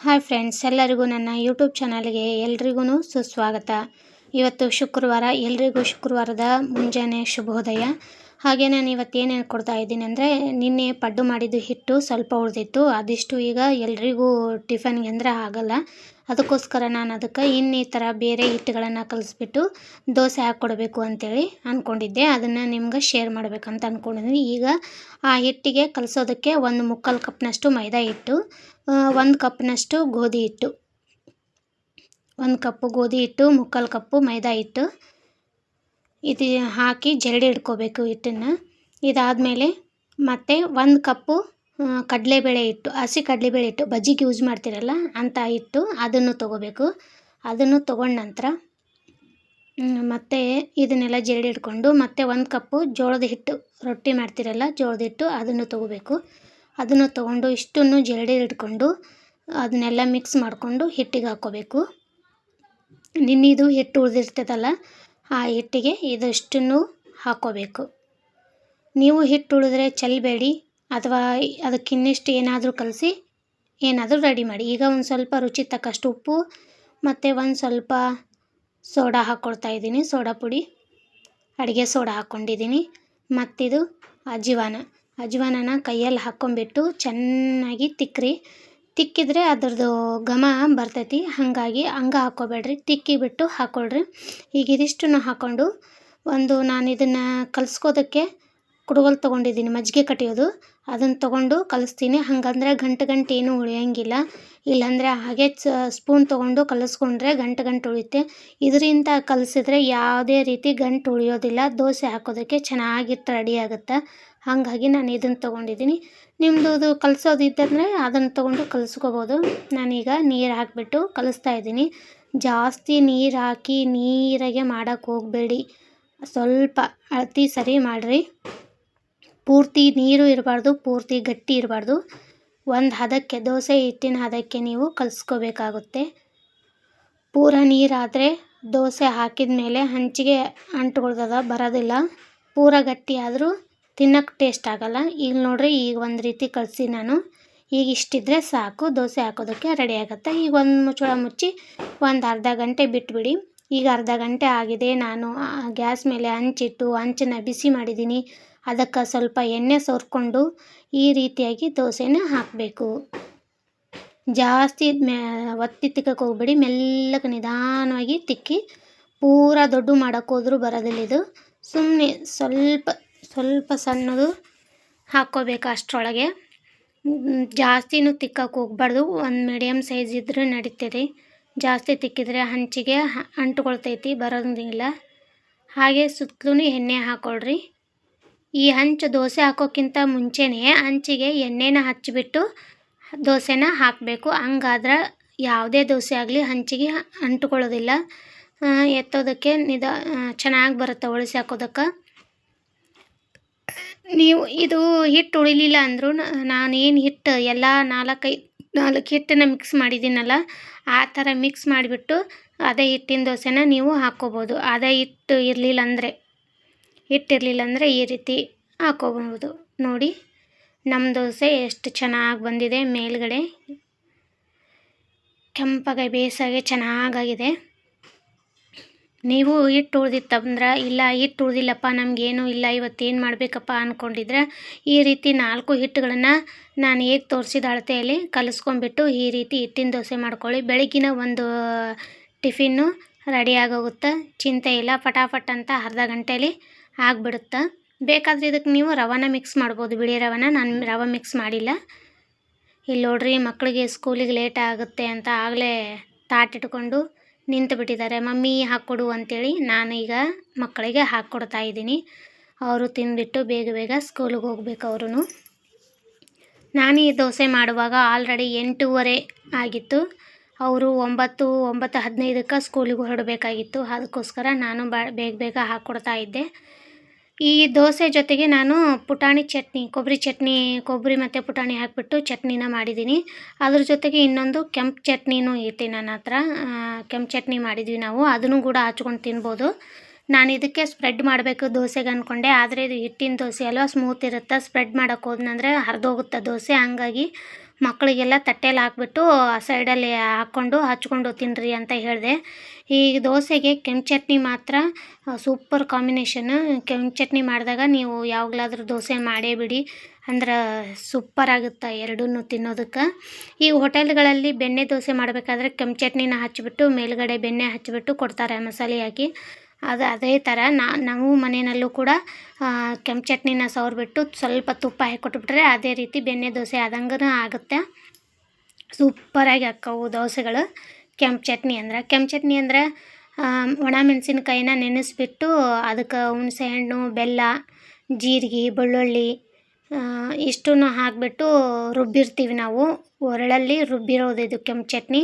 Hi friends ಎಲ್ಲರಿಗೂ ನನ್ನ YouTube ಚಾನಲ್ಗೆ ಎಲ್ರಿಗೂ ಸುಸ್ವಾಗತ. ಇವತ್ತು ಶುಕ್ರವಾರ ಎಲ್ರಿಗೂ ಶುಕ್ರವಾರದ ಮುಂಜಾನೆ ಶುಭೋದಯ. ಹಾಗೆ ನಾನು ಇವತ್ತು ಏನೇನು ಕೊಡ್ತಾ ಇದ್ದೀನಿ ಅಂದರೆ, ನಿನ್ನೆ ಪಡ್ಡು ಮಾಡಿದ್ದು ಹಿಟ್ಟು ಸ್ವಲ್ಪ ಉಳಿದಿತ್ತು. ಅದಿಷ್ಟು ಈಗ ಎಲ್ರಿಗೂ ಟಿಫನ್ಗೆ ಅಂದರೆ ಆಗಲ್ಲ. ಅದಕ್ಕೋಸ್ಕರ ನಾನು ಅದಕ್ಕೆ ಇನ್ನಿತರ ಬೇರೆ ಹಿಟ್ಟುಗಳನ್ನು ಕಲಿಸ್ಬಿಟ್ಟು ದೋಸೆ ಹಾಕ್ಕೊಡ್ಬೇಕು ಅಂತೇಳಿ ಅಂದ್ಕೊಂಡಿದ್ದೆ ಅದನ್ನು ನಿಮ್ಗೆ ಶೇರ್ ಮಾಡಬೇಕಂತ ಅಂದ್ಕೊಂಡಿದ್ದೀನಿ ಈಗ ಆ ಹಿಟ್ಟಿಗೆ ಕಲಿಸೋದಕ್ಕೆ ಒಂದು ಮುಕ್ಕಾಲು ಕಪ್ನಷ್ಟು ಮೈದಾ ಹಿಟ್ಟು ಒಂದು ಕಪ್ನಷ್ಟು ಗೋಧಿ ಹಿಟ್ಟು. ಒಂದು ಕಪ್ಪು ಗೋಧಿ ಹಿಟ್ಟು, ಮುಕ್ಕಾಲು ಕಪ್ಪು ಮೈದಾ ಹಿಟ್ಟು. ಇದು ಹಾಕಿ ಜರಡಿ ಇಟ್ಕೋಬೇಕು ಹಿಟ್ಟನ್ನು. ಇದಾದಮೇಲೆ ಮತ್ತು ಒಂದು ಕಪ್ಪು ಕಡಲೆಬೇಳೆ ಹಿಟ್ಟು, ಹಸಿ ಕಡಲೆಬೇಳೆ ಹಿಟ್ಟು, ಬಜ್ಜಿಗೆ ಯೂಸ್ ಮಾಡ್ತೀರಲ್ಲ ಅಂಥ ಹಿಟ್ಟು ಅದನ್ನು ತೊಗೋಬೇಕು. ಅದನ್ನು ತೊಗೊಂಡ ನಂತರ ಮತ್ತು ಇದನ್ನೆಲ್ಲ ಜರಡಿ ಇಟ್ಕೊಂಡು ಮತ್ತು ಒಂದು ಕಪ್ಪು ಜೋಳದ ಹಿಟ್ಟು, ರೊಟ್ಟಿ ಮಾಡ್ತೀರಲ್ಲ ಜೋಳದ ಹಿಟ್ಟು ಅದನ್ನು ತೊಗೋಬೇಕು. ಅದನ್ನು ತೊಗೊಂಡು ಇಷ್ಟನ್ನು ಜರಡಿ ಇಟ್ಕೊಂಡು ಅದನ್ನೆಲ್ಲ ಮಿಕ್ಸ್ ಮಾಡಿಕೊಂಡು ಹಿಟ್ಟಿಗೆ ಹಾಕ್ಕೋಬೇಕು. ನಿನ್ನಿದು ಹಿಟ್ಟು ಉಳಿದಿರ್ತದಲ್ಲ ಆ ಹಿಟ್ಟಿಗೆ ಇದಷ್ಟನ್ನು ಹಾಕೋಬೇಕು ನೀವು ಹಿಟ್ಟು ಉಳಿದ್ರೆ ಚೆಲ್ಲಬೇಡಿ ಅಥವಾ ಅದಕ್ಕಿನ್ನಿಷ್ಟು ಏನಾದರೂ ಕಲಸಿ ಏನಾದರೂ ರೆಡಿ ಮಾಡಿ. ಈಗ ಒಂದು ಸ್ವಲ್ಪ ರುಚಿ ತಕ್ಕಷ್ಟು ಉಪ್ಪು, ಮತ್ತು ಒಂದು ಸ್ವಲ್ಪ ಸೋಡಾ ಹಾಕ್ಕೊಳ್ತಾ ಇದ್ದೀನಿ. ಸೋಡಾ ಪುಡಿ, ಅಡುಗೆ ಸೋಡಾ ಹಾಕ್ಕೊಂಡಿದ್ದೀನಿ. ಮತ್ತಿದು ಅಜ್ವಾನ ಅಜ್ವಾನನ ಕೈಯಲ್ಲಿ ಹಾಕ್ಕೊಂಬಿಟ್ಟು ಚೆನ್ನಾಗಿ ತಿಕ್ಕ್ರಿ ತಿಕ್ಕಿದ್ರೆ ಅದರದ್ದು ಘಮ ಬರ್ತೈತಿ. ಹಾಗಾಗಿ ಹಂಗೆ ಹಾಕ್ಕೋಬೇಡ್ರಿ ತಿಕ್ಕಿಬಿಟ್ಟು ಹಾಕ್ಕೊಳ್ರಿ ಈಗ ಇದಿಷ್ಟನ್ನು ಹಾಕ್ಕೊಂಡು ಒಂದು ನಾನು ಇದನ್ನು ಕಲಿಸ್ಕೋದಕ್ಕೆ ಕುಡುಗೋಲು ತೊಗೊಂಡಿದ್ದೀನಿ. ಮಜ್ಜಿಗೆ ಕಟ್ಟಿಯೋದು. ಅದನ್ನು ತೊಗೊಂಡು ಕಲಿಸ್ತೀನಿ. ಹಾಗಂದ್ರೆ ಗಂಟು ಗಂಟು ಏನೂ ಉಳಿಯೋಂಗಿಲ್ಲ. ಇಲ್ಲಾಂದರೆ ಹಾಗೆ ಸ್ಪೂನ್ ತೊಗೊಂಡು ಕಲಿಸ್ಕೊಂಡ್ರೆ ಗಂಟು ಗಂಟು ಉಳಿಯುತ್ತೆ. ಇದರಿಂದ ಕಲಿಸಿದ್ರೆ ಯಾವುದೇ ರೀತಿ ಗಂಟು ಉಳಿಯೋದಿಲ್ಲ. ದೋಸೆ ಹಾಕೋದಕ್ಕೆ ಚೆನ್ನಾಗಿ ರೆಡಿ ಆಗುತ್ತೆ. ಹಾಗಾಗಿ ನಾನು ಇದನ್ನು ತೊಗೊಂಡಿದ್ದೀನಿ. ನಿಮ್ಮದು ಅದು ಕಲಿಸೋದಿದ್ದಂದ್ರೆ ಅದನ್ನು ತೊಗೊಂಡು ಕಲಿಸ್ಕೋಬೋದು. ನಾನೀಗ ನೀರು ಹಾಕಿಬಿಟ್ಟು ಕಲಿಸ್ತಾ ಇದ್ದೀನಿ. ಜಾಸ್ತಿ ನೀರು ಹಾಕಿ ನೀರಾಗೆ ಮಾಡೋಕ್ಕೆ ಹೋಗಬೇಡಿ. ಸ್ವಲ್ಪ ಅಳತಿ ಸರಿ ಮಾಡಿರಿ. ಪೂರ್ತಿ ನೀರು ಇರಬಾರ್ದು, ಪೂರ್ತಿ ಗಟ್ಟಿ ಇರಬಾರ್ದು. ಒಂದು ಹದಕ್ಕೆ, ದೋಸೆ ಹಿಟ್ಟಿನ ಹದಕ್ಕೆ ನೀವು ಕಲಿಸ್ಕೋಬೇಕಾಗುತ್ತೆ. ಪೂರ ನೀರಾದರೆ ದೋಸೆ ಹಾಕಿದ ಮೇಲೆ ಹಂಚಿಗೆ ಅಂಟುಗಳ್ದದ ಬರೋದಿಲ್ಲ. ಪೂರ ಗಟ್ಟಿ ಆದರೂ ತಿನ್ನೋಕ್ಕೆ ಟೇಸ್ಟ್ ಆಗೋಲ್ಲ. ಈಗ ನೋಡ್ರಿ, ಈಗ ಒಂದು ರೀತಿ ಕಲಸಿ ನಾನು. ಈಗ ಇಷ್ಟಿದ್ರೆ ಸಾಕು, ದೋಸೆ ಹಾಕೋದಕ್ಕೆ ರೆಡಿ ಆಗುತ್ತೆ. ಈಗ ಒಂದು ಮುಚ್ಚಳ ಮುಚ್ಚಿ ಒಂದು ಅರ್ಧ ಗಂಟೆ ಬಿಟ್ಬಿಡಿ. ಈಗ ಅರ್ಧ ಗಂಟೆ ಆಗಿದೆ, ನಾನು ಗ್ಯಾಸ್ ಮೇಲೆ ಹಂಚಿಟ್ಟು, ಹಂಚನ್ನ ಬಿಸಿ ಮಾಡಿದ್ದೀನಿ. ಅದಕ್ಕೆ ಸ್ವಲ್ಪ ಎಣ್ಣೆ ಸೋರ್ಕೊಂಡು ಈ ರೀತಿಯಾಗಿ ದೋಸೆನ ಹಾಕಬೇಕು. ಜಾಸ್ತಿ ಮ್ಯಾ ಒತ್ತಿ ತಿಕ್ಕಕ್ಕೆ ಹೋಗ್ಬೇಡಿ. ಮೆಲ್ಲಕ್ಕೆ ನಿಧಾನವಾಗಿ ತಿಕ್ಕಿ, ಪೂರ ದೊಡ್ಡ ಮಾಡೋಕ್ಕೋದ್ರೂ ಬರೋದಿಲ್ಲ ಇದು. ಸುಮ್ಮನೆ ಸ್ವಲ್ಪ ಸ್ವಲ್ಪ ಸಣ್ಣದು ಹಾಕ್ಕೋಬೇಕು ಅಷ್ಟರೊಳಗೆ. ಜಾಸ್ತಿನೂ ತಿಕ್ಕಕ್ಕೆ ಹೋಗ್ಬಾರ್ದು. ಒಂದು ಮೀಡಿಯಮ್ ಸೈಜ್ ಇದ್ದರೆ ನಡೀತದೆ. ಜಾಸ್ತಿ ತಿಕ್ಕಿದರೆ ಹಂಚಿಗೆ ಅಂಟ್ಕೊಳ್ತೈತಿ, ಬರೋದಿಲ್ಲ. ಹಾಗೆ ಸುತ್ತಲೂ ಎಣ್ಣೆ ಹಾಕ್ಕೊಳ್ರಿ ಈ ಹಂಚು ದೋಸೆ ಹಾಕೋಕ್ಕಿಂತ ಮುಂಚೆನೇ ಹಂಚಿಗೆ ಎಣ್ಣೆನ ಹಚ್ಚಿಬಿಟ್ಟು ದೋಸೆನ ಹಾಕಬೇಕು. ಹಂಗಾದ್ರೆ ಯಾವುದೇ ದೋಸೆ ಆಗಲಿ ಹಂಚಿಗೆ ಅಂಟ್ಕೊಳ್ಳೋದಿಲ್ಲ. ಎತ್ತೋದಕ್ಕೆ ನಿಧ ಚೆನ್ನಾಗಿ ಬರುತ್ತೆ, ಒಳಸಿ ಹಾಕೋದಕ್ಕೆ. ನೀವು ಇದು ಹಿಟ್ಟು ಉಳಿಲಿಲ್ಲ ಅಂದರೂ ನಾನೇನು ಹಿಟ್ಟು ಎಲ್ಲ ನಾಲ್ಕೈದು ನಾಲ್ಕು ಹಿಟ್ಟನ್ನು ಮಿಕ್ಸ್ ಮಾಡಿದ್ದೀನಲ್ಲ, ಆ ಥರ ಮಿಕ್ಸ್ ಮಾಡಿಬಿಟ್ಟು ಅದೇ ಹಿಟ್ಟಿನ ದೋಸೆನ ನೀವು ಹಾಕ್ಕೋಬೋದು. ಅದೇ ಹಿಟ್ಟು ಇರಲಿಲ್ಲ ಅಂದರೆ ಹಿಟ್ಟಿರಲಿಲ್ಲ ಅಂದರೆ ಈ ರೀತಿ ಹಾಕ್ಕೋಬೋದು. ನೋಡಿ ನಮ್ಮ ದೋಸೆ ಎಷ್ಟು ಚೆನ್ನಾಗಿ ಬಂದಿದೆ ಮೇಲ್ಗಡೆ. ಕೆಂಪಗೆ ಬೇಸಾಗೆ ಚೆನ್ನಾಗಾಗಿದೆ. ನೀವು ಹಿಟ್ಟು ಉಳ್ದಿತ್ತಂದ್ರೆ ಇಲ್ಲ ಹಿಟ್ಟು ಉಳ್ದಿಲ್ಲಪ್ಪ, ನಮಗೇನು ಇಲ್ಲ, ಇವತ್ತೇನು ಮಾಡಬೇಕಪ್ಪ ಅಂದ್ಕೊಂಡಿದ್ರೆ ಈ ರೀತಿ ನಾಲ್ಕು ಹಿಟ್ಟುಗಳನ್ನು ನಾನು ಹೇಗೆ ತೋರಿಸಿದ ಅಳತೆಯಲ್ಲಿ ಕಲಿಸ್ಕೊಂಡ್ಬಿಟ್ಟು ಈ ರೀತಿ ಹಿಟ್ಟಿನ ದೋಸೆ ಮಾಡ್ಕೊಳ್ಳಿ. ಬೆಳಗ್ಗಿನ ಒಂದು ಟಿಫಿನ್ನು ರೆಡಿ ಆಗೋಗುತ್ತೆ. ಚಿಂತೆ ಇಲ್ಲ, ಫಟಾಫಟ್ ಅಂತ ಅರ್ಧ ಗಂಟೆಯಲ್ಲಿ ಆಗಿಬಿಡುತ್ತೆ. ಬೇಕಾದರೆ ಇದಕ್ಕೆ ನೀವು ರವಾನ ಮಿಕ್ಸ್ ಮಾಡ್ಬೋದು, ಬಿಳಿ ರವಾನ. ನಾನು ರವೆ ಮಿಕ್ಸ್ ಮಾಡಿಲ್ಲ. ಇಲ್ಲಿ ನೋಡ್ರಿ ಮಕ್ಕಳಿಗೆ ಸ್ಕೂಲಿಗೆ ಲೇಟ್ ಆಗುತ್ತೆ ಅಂತ ಆಗಲೇ ತಾಟಿಟ್ಕೊಂಡು ನಿಂತು ಬಿಟ್ಟಿದ್ದಾರೆ ಮಮ್ಮಿ ಹಾಕ್ಕೊಡು ಅಂತೇಳಿ ನಾನೀಗ ಮಕ್ಕಳಿಗೆ ಹಾಕ್ಕೊಡ್ತಾ ಇದ್ದೀನಿ. ಅವರು ತಿಂದುಬಿಟ್ಟು ಬೇಗ ಬೇಗ ಸ್ಕೂಲಿಗೆ ಹೋಗ್ಬೇಕು ಅವರು ನಾನು ಈ ದೋಸೆ ಮಾಡುವಾಗ ಆಲ್ರೆಡಿ ಎಂಟೂವರೆ ಆಗಿತ್ತು. ಅವರು ಒಂಬತ್ತು ಒಂಬತ್ತು ಹದಿನೈದಕ್ಕೆ ಸ್ಕೂಲಿಗೆ ಹೊರಡಬೇಕಾಗಿತ್ತು. ಅದಕ್ಕೋಸ್ಕರ ನಾನು ಬೇಗ ಬೇಗ ಹಾಕ್ಕೊಡ್ತಾ ಇದ್ದೆ. ಈ ದೋಸೆ ಜೊತೆಗೆ ನಾನು ಪುಟಾಣಿ ಚಟ್ನಿ, ಕೊಬ್ಬರಿ ಚಟ್ನಿ, ಕೊಬ್ಬರಿ ಮತ್ತು ಪುಟಾಣಿ ಹಾಕಿಬಿಟ್ಟು ಚಟ್ನಿನ ಮಾಡಿದ್ದೀನಿ. ಅದ್ರ ಜೊತೆಗೆ ಇನ್ನೊಂದು ಕೆಂಪು ಚಟ್ನಿನೂ ಐತಿ ನನ್ನ ಹತ್ರ. ಕೆಂಪು ಚಟ್ನಿ ಮಾಡಿದ್ವಿ ನಾವು. ಅದನ್ನು ಕೂಡ ಹಚ್ಕೊಂಡು ತಿನ್ಬೋದು. ನಾನು ಇದಕ್ಕೆ ಸ್ಪ್ರೆಡ್ ಮಾಡಬೇಕು ದೋಸೆಗೆ ಅಂದ್ಕೊಂಡೆ ಆದರೆ ಇದು ಹಿಟ್ಟಿನ ದೋಸೆ ಅಲ್ವಾ? ಸ್ಮೂತ್ ಇರುತ್ತೆ? ಸ್ಪ್ರೆಡ್ ಮಾಡೋಕ್ಕೆ ಹೋದ್ನಂದ್ರೆ ಹರಿದೋಗುತ್ತೆ ದೋಸೆ? ಹಂಗಾಗಿ ಮಕ್ಕಳಿಗೆಲ್ಲ ತಟ್ಟೆಲಿ ಹಾಕ್ಬಿಟ್ಟು ಆ ಸೈಡಲ್ಲಿ ಹಾಕ್ಕೊಂಡು, ಹಚ್ಕೊಂಡು ತಿನ್ನಿರಿ ಅಂತ ಹೇಳಿದೆ. ಈ ದೋಸೆಗೆ ಕೆಂಪು ಚಟ್ನಿ ಮಾತ್ರ ಸೂಪರ್ ಕಾಂಬಿನೇಷನ್. ಕೆಂಪು ಚಟ್ನಿ ಮಾಡಿದಾಗ ನೀವು ಯಾವಾಗಲಾದ್ರೂ ದೋಸೆ ಮಾಡೇ ಬಿಡಿ. ಅಂದ್ರೆ ಸೂಪರ್ ಆಗುತ್ತೆ ಎರಡೂ ತಿನ್ನೋದಕ್ಕೆ. ಈ ಹೋಟೆಲ್ಗಳಲ್ಲಿ ಬೆಣ್ಣೆ ದೋಸೆ ಮಾಡಬೇಕಾದ್ರೆ ಕೆಂಪು ಚಟ್ನಿನ ಹಚ್ಚಿಬಿಟ್ಟು ಮೇಲುಗಡೆ ಬೆಣ್ಣೆ ಹಚ್ಚಿಬಿಟ್ಟು ಕೊಡ್ತಾರೆ ಮಸಾಲೆ ಹಾಕಿ. ಅದು ಅದೇ ಥರ ನಾವು ಮನೆಯಲ್ಲೂ ಕೂಡ ಕೆಂಪು ಚಟ್ನಿನ ಸವರ್ಬಿಟ್ಟು ಸ್ವಲ್ಪ ತುಪ್ಪ ಹಾಕಿಕೊಟ್ಬಿಟ್ರೆ ಅದೇ ರೀತಿ ಬೆಣ್ಣೆ ದೋಸೆ ಆದಂಗೂ ಆಗುತ್ತೆ. ಸೂಪರಾಗಿ ಅಕ್ಕವು ದೋಸೆಗಳು. ಕೆಂಪು ಚಟ್ನಿ ಅಂದ್ರೆ, ಕೆಂಪು ಚಟ್ನಿ ಅಂದ್ರೆ ಒಣ ಮೆಣಸಿನ್ಕಾಯಿನ ನೆನೆಸ್ಬಿಟ್ಟು ಅದಕ್ಕೆ ಹುಣಸೆಹಣ್ಣು ಬೆಲ್ಲ, ಜೀರಿಗೆ, ಬೆಳ್ಳುಳ್ಳಿ ಇಷ್ಟನ್ನು ಹಾಕಿಬಿಟ್ಟು ರುಬ್ಬಿರ್ತೀವಿ ನಾವು. ಒರಳಲ್ಲಿ ರುಬ್ಬಿರೋದು ಇದು ಕೆಂಪು ಚಟ್ನಿ.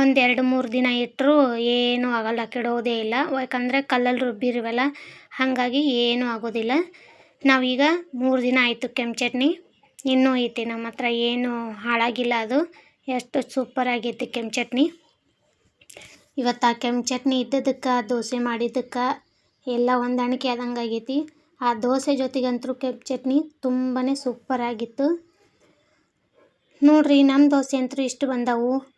ಒಂದು ಎರಡು ಮೂರು ದಿನ ಇಟ್ಟರೂ ಏನೂ ಆಗಲ್ಲ, ಕೆಡೋದೇ ಇಲ್ಲ. ಯಾಕಂದರೆ ಕಲ್ಲಲ್ಲಿ ರುಬ್ಬಿರುವಲ್ಲ, ಹಾಗಾಗಿ ಏನೂ ಆಗೋದಿಲ್ಲ. ನಾವೀಗ ಮೂರು ದಿನ ಆಯಿತು ಕೆಂಪು ಚಟ್ನಿ. ಇನ್ನೂ ಐತಿ ನಮ್ಮ ಹತ್ರ ಏನೂ ಹಾಳಾಗಿಲ್ಲ ಅದು. ಎಷ್ಟು ಸೂಪರ್ ಆಗೈತಿ ಕೆಂಪು ಚಟ್ನಿ. ಇವತ್ತು ಆ ಕೆಂಪು ಚಟ್ನಿ ಇದ್ದದಕ್ಕೆ, ದೋಸೆ ಮಾಡಿದ್ದಕ್ಕೆ ಎಲ್ಲ ಹೊಂದಾಣಿಕೆ ಆದಂಗೆ ಆಗೈತಿ. ಆ ದೋಸೆ ಜೊತೆಗಂತೂ ಕೆಂಪು ಚಟ್ನಿ ತುಂಬಾ ಸೂಪರಾಗಿತ್ತು ನೋಡಿರಿ ನಮ್ಮ ದೋಸೆ ಅಂತೂ ಇಷ್ಟು ಬಂದವು.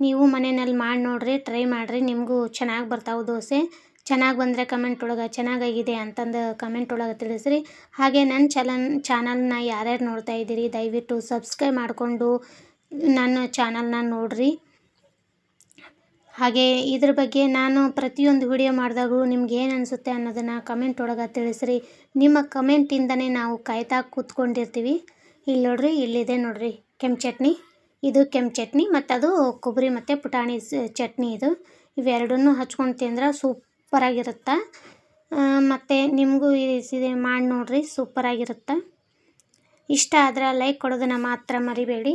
ನೀವು ಮನೆಯಲ್ಲಿ ಮಾಡಿ ನೋಡಿರಿ ಟ್ರೈ ಮಾಡಿರಿ, ನಿಮಗೂ ಚೆನ್ನಾಗಿ ಬರ್ತಾವೆ ದೋಸೆ. ಚೆನ್ನಾಗಿ ಬಂದರೆ ಕಮೆಂಟ್ ಒಳಗೆ, ಚೆನ್ನಾಗಾಗಿದೆ ಅಂತಂದು ಕಮೆಂಟ್ ಒಳಗೆ ತಿಳಿಸ್ರಿ. ಹಾಗೆ ನನ್ನ ಚಲನ್, ಚಾನಲ್ನ ಯಾರ್ಯಾರು ನೋಡ್ತಾ ಇದ್ದೀರಿ, ದಯವಿಟ್ಟು ಸಬ್ಸ್ಕ್ರೈಬ್ ಮಾಡಿಕೊಂಡು ನನ್ನ ಚಾನಲ್ನ ನೋಡಿರಿ. ಹಾಗೆ ಇದ್ರ ಬಗ್ಗೆ ನಾನು ಪ್ರತಿಯೊಂದು ವಿಡಿಯೋ ಮಾಡಿದಾಗೂ ನಿಮ್ಗೆ ಏನು ಅನಿಸುತ್ತೆ ಅನ್ನೋದನ್ನು ಕಮೆಂಟ್ ಒಳಗೆ ತಿಳಿಸ್ರಿ. ನಿಮ್ಮ ಕಮೆಂಟಿಂದನೇ ನಾವು ಕಾಯ್ತಾ ಕೂತ್ಕೊಂಡಿರ್ತೀವಿ. ಇಲ್ಲಿ ನೋಡ್ರಿ, ಇಲ್ಲಿದೆ ನೋಡ್ರಿ, ಕೆಂಪು ಚಟ್ನಿ. ಇದು ಕೆಂಪು ಚಟ್ನಿ ಮತ್ತು ಅದು ಕೊಬ್ಬರಿ ಮತ್ತು ಪುಟಾಣಿ ಚಟ್ನಿ ಇದು. ಇವೆರಡನ್ನೂ ಹಚ್ಕೊಂಡು ತಿಂದ್ರೆ ಸೂಪರಾಗಿರುತ್ತೆ. ಮತ್ತು ನಿಮಗೂ ಈ ರೀತಿ ಮಾಡಿ ನೋಡಿರಿ, ಸೂಪರಾಗಿರುತ್ತೆ. ಇಷ್ಟ ಆದರೆ ಲೈಕ್ ಕೊಡೋದನ್ನು ಮಾತ್ರ ಮರಿಬೇಡಿ.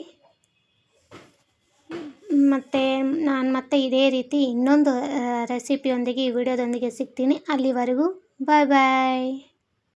ಮತ್ತು ನಾನು ಮತ್ತೆ ಇದೇ ರೀತಿ ಇನ್ನೊಂದು ರೆಸಿಪಿಯೊಂದಿಗೆ ಈ ವಿಡಿಯೋದೊಂದಿಗೆ ಸಿಗ್ತೀನಿ. ಅಲ್ಲಿವರೆಗೂ ಬಾಯ್ ಬಾಯ್.